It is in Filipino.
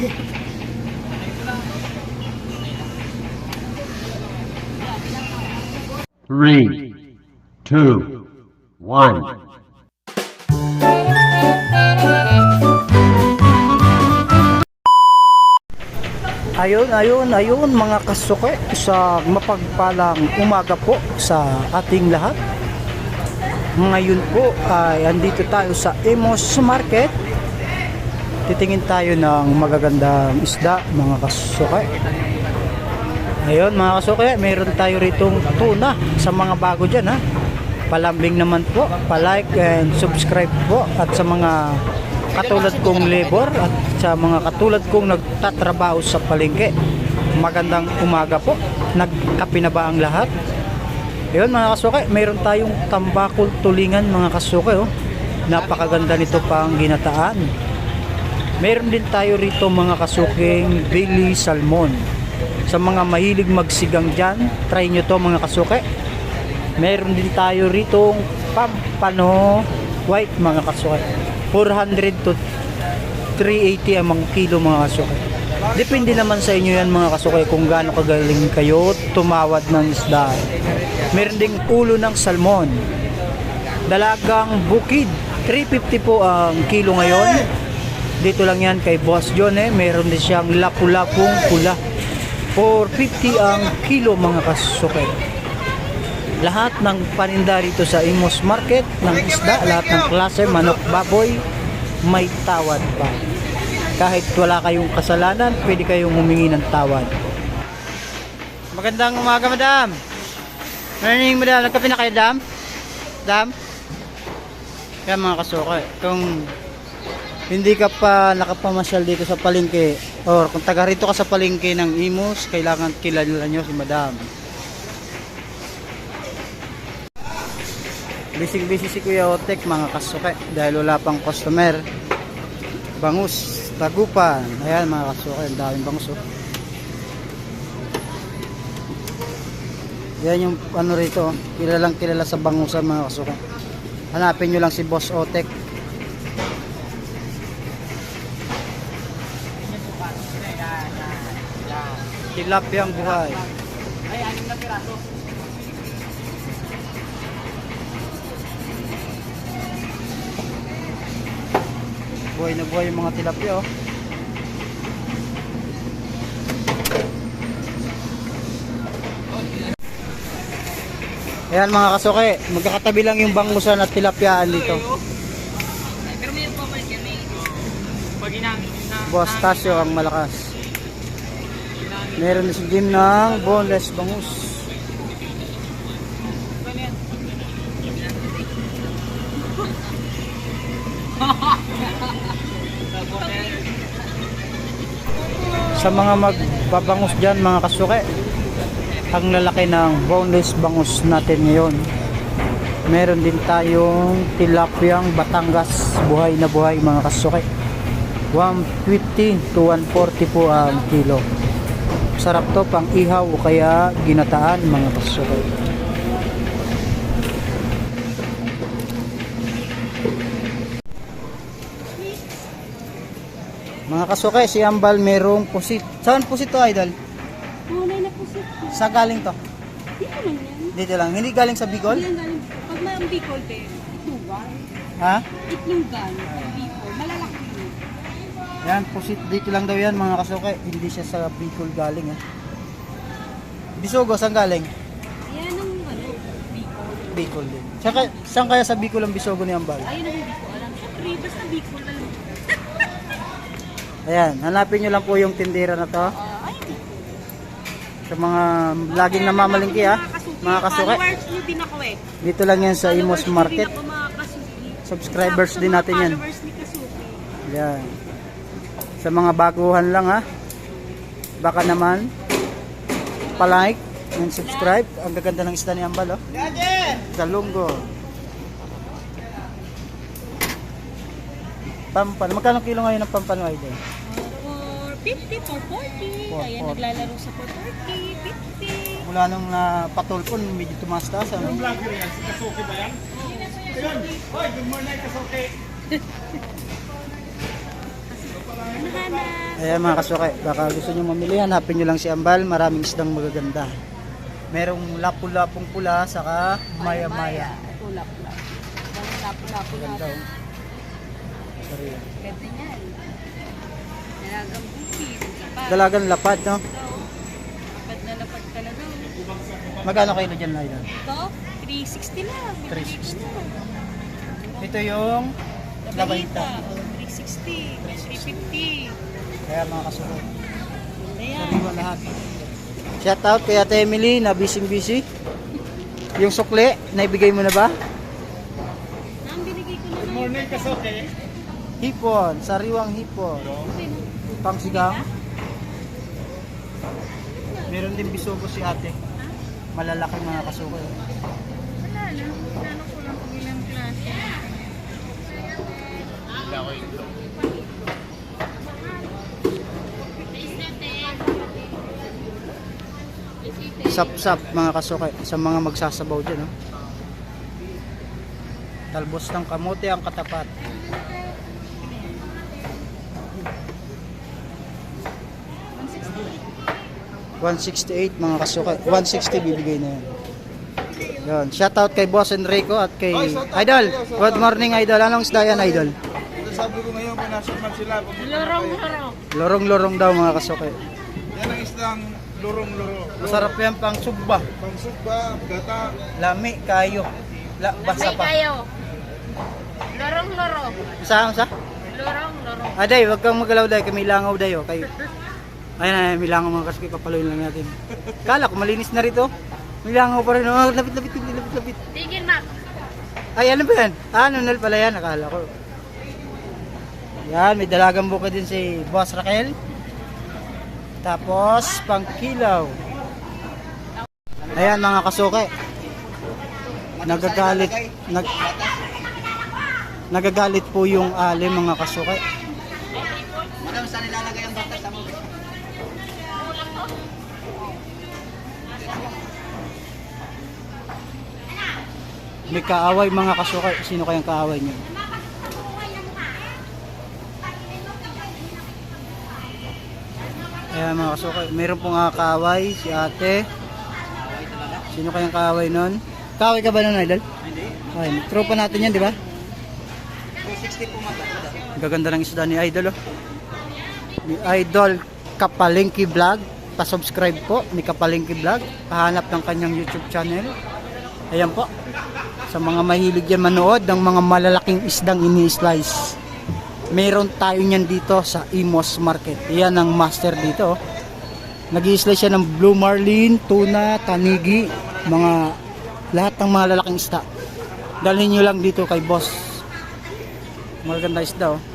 Three, two, one. Ayun, ayun, ayun mga kasuke sa mapagpalang umaga po sa ating lahat. Ngayon po ay andito tayo sa Emos Market. Titingin tayo ng magagandang isda mga kasuke. Ayun mga kasuke, meron tayo ritong tuna sa mga bago dyan ha. Palambing naman po, palike and subscribe po at sa mga katulad kong labor at sa mga katulad kong nagtatrabaho sa palengke. Magandang umaga po. Nagkape na ba ang lahat? Ayun mga kasuke, mayroon tayong tambakol tulingan mga kasuke oh. Napakaganda nito pang ginataan. Meron din tayo rito mga kasuking Billy Salmon. Sa mga mahilig magsigang dyan, try nyo to mga kasuke. Meron din tayo rito pampano white mga kasuke. 400 to 380 ang kilo mga kasuke. Depende naman sa inyo yan mga kasuke kung gaano kagaling kayo tumawad ng isda. Meron ding ulo ng salmon. Dalagang bukid. 350 po ang kilo ngayon. Dito lang yan kay Boss John eh. Meron din siyang lapu-lapong pula. 450 ang kilo mga kasuke. Lahat ng paninda rito sa Imos Market ng isda, lahat ng klase, manok, baboy, may tawad pa. Kahit wala kayong kasalanan, pwede kayong humingi ng tawad. Magandang umaga, madam. Morning, madam. Nagkape na kayo, dam? Dam? Kaya mga kasuka, kung hindi ka pa nakapamasyal dito sa palengke or kung taga rito ka sa palengke ng Imos, kailangan kilala nyo si madam. Busy busy si Kuya Otek mga kasuke dahil wala pang customer. Bangus, tagupan. Ayan mga kasuke, ang daming bangus oh. Yan yung ano rito, oh. kilalang kilala sa bangusan mga kasuke. Hanapin nyo lang si Boss Otek. Tilapyang buhay. Buhay na buhay yung mga tilapia oh. Ayan mga kasuke, magkakatabi lang yung bangusan at tilapyaan dito. Pero may pabalik yan, may pag inang na Boss Tasio ang malakas. Meron na si Jim ng boneless bangus. Sa mga magbabangus dyan mga kasuke, ang lalaki ng boneless bangus natin ngayon. Meron din tayong tilapyang Batangas, buhay na buhay mga kasuke. 150 to 140 po ang kilo. Sarap to pang ihaw o kaya ginataan mga kasuke. Mga kasuke, si Ambal merong pusit. Saan pusit to, idol? Tunay na po sir. Sa galing to? Dito lang yan. Dito lang. Hindi galing sa Bicol? Hindi galing. Pag may ang Bicol, te, itlugan. Ha? Itlugan. Pag Bicol, malalaki yun. Yan, pusit dito lang daw yan mga kasuke. Hindi siya sa Bicol galing eh. Bisogo, saan galing? Yan ang ano, Bicol. Bicol din. Saan, kaya, saan kaya sa Bicol ang bisogo ni Ambal? Ayun ang hindi ko alam. Siyempre, basta Bicol alam. Ayan, hanapin nyo lang po yung tindera na to. Ah, ay, Sa mga laging namamalingki ha. Mga kasuke. Followers nyo din ako eh. Dito lang yan sa Imos Market. Subscribers din natin yan. Followers ni Kasuki. Yan. Sa mga baguhan lang ha. Baka naman palike and subscribe. Ang gaganda ng isda ni Ambal oh. Salunggo. Pampano. Magkano kilo ngayon ng pampano idol? For 50, for 40. For Ayan, 40. naglalaro sa for 40, 50. Mula nung uh, patulpon, medyo tumaas taas. Ano? Nahanap. Ayan mga kasukay, baka gusto nyo mamili, hanapin nyo lang si Ambal, maraming isdang magaganda. Merong lapu-lapong pula, saka maya-maya. Ulap-ulap Ganda natin. oh. Sorry. Ganda niyan. Dalagang bukid. Lapad. Dalagan lapad, no? Lapad na lapad talaga. Magkano kilo dyan, Idol? Ito, 360 lang. 360. Ito yung labayita. Oh, 360. 350. Kaya mga kasukay, Ayan. sariwa lahat. Shout out kay Ate Emily na busy busy. Yung sukle, naibigay mo na ba? Ang binigay ko na lang. Hipon, sariwang hipon. Pangsigang. Meron din bisugo si ate. Malalaki mga kasukay. Wala na. Ano ko lang kung ilang klase. Sap-sap mga kasukay sa mga magsasabaw dyan. Oh. Talbos ng kamote ang katapat. $168 mga kasukay. 160 bibigay na yan. Yun. Shout out kay Boss Enrico at kay Idol. Good morning Idol. Anong isda yan Idol? Sabi ko ngayon, pinasuman sila. Lorong-lorong. Lorong-lorong daw mga kasukay. Yan ang islang lurong-luro. Masarap yan pang sugba. Pangsugba, gata, Lami kayo. La, basa pa. kayo. Lorong-lorong. Saan sa? Lorong-lorong. Aday, wag kang magalaw day, kami langaw dayo kay. Ayun na, may langaw mga kasi papaluin lang natin. Kala ko malinis na rito. May langaw pa rin. Oh, lapit, lapit, lapit, lapit, lapit. Tigil, Mac. Ay, ano ba yan? Ah, nunal pala yan, akala ko. Yan, may dalagang buka din si Boss Raquel. Tapos, pangkilaw. Ayan mga kasuke. Nagagalit. Nag, nagagalit po yung ali mga kasuke. May kaaway mga kasuke. Sino kayang kaaway niyo? Ayan mga kasuke. Meron pong nga kaaway si ate. Sino kayang kaaway nun? Kaaway ka ba nun, Idol? Hindi. Ay, tropa natin yan, di ba? 260 po Gaganda ng isda ni Idol, oh. Ni Idol Kapalengke Vlog. Pa-subscribe po ni Kapalengke Vlog. Pahanap ng kanyang YouTube channel. Ayan po. Sa mga mahilig yan manood ng mga malalaking isdang ini-slice. Meron tayo niyan dito sa Imos Market. Yan ang master dito. oh. Nag-i-slice siya ng blue marlin, tuna, tanigi, mga lahat ng mga lalaking isda. Dalhin nyo lang dito kay boss. Maganda isda oh.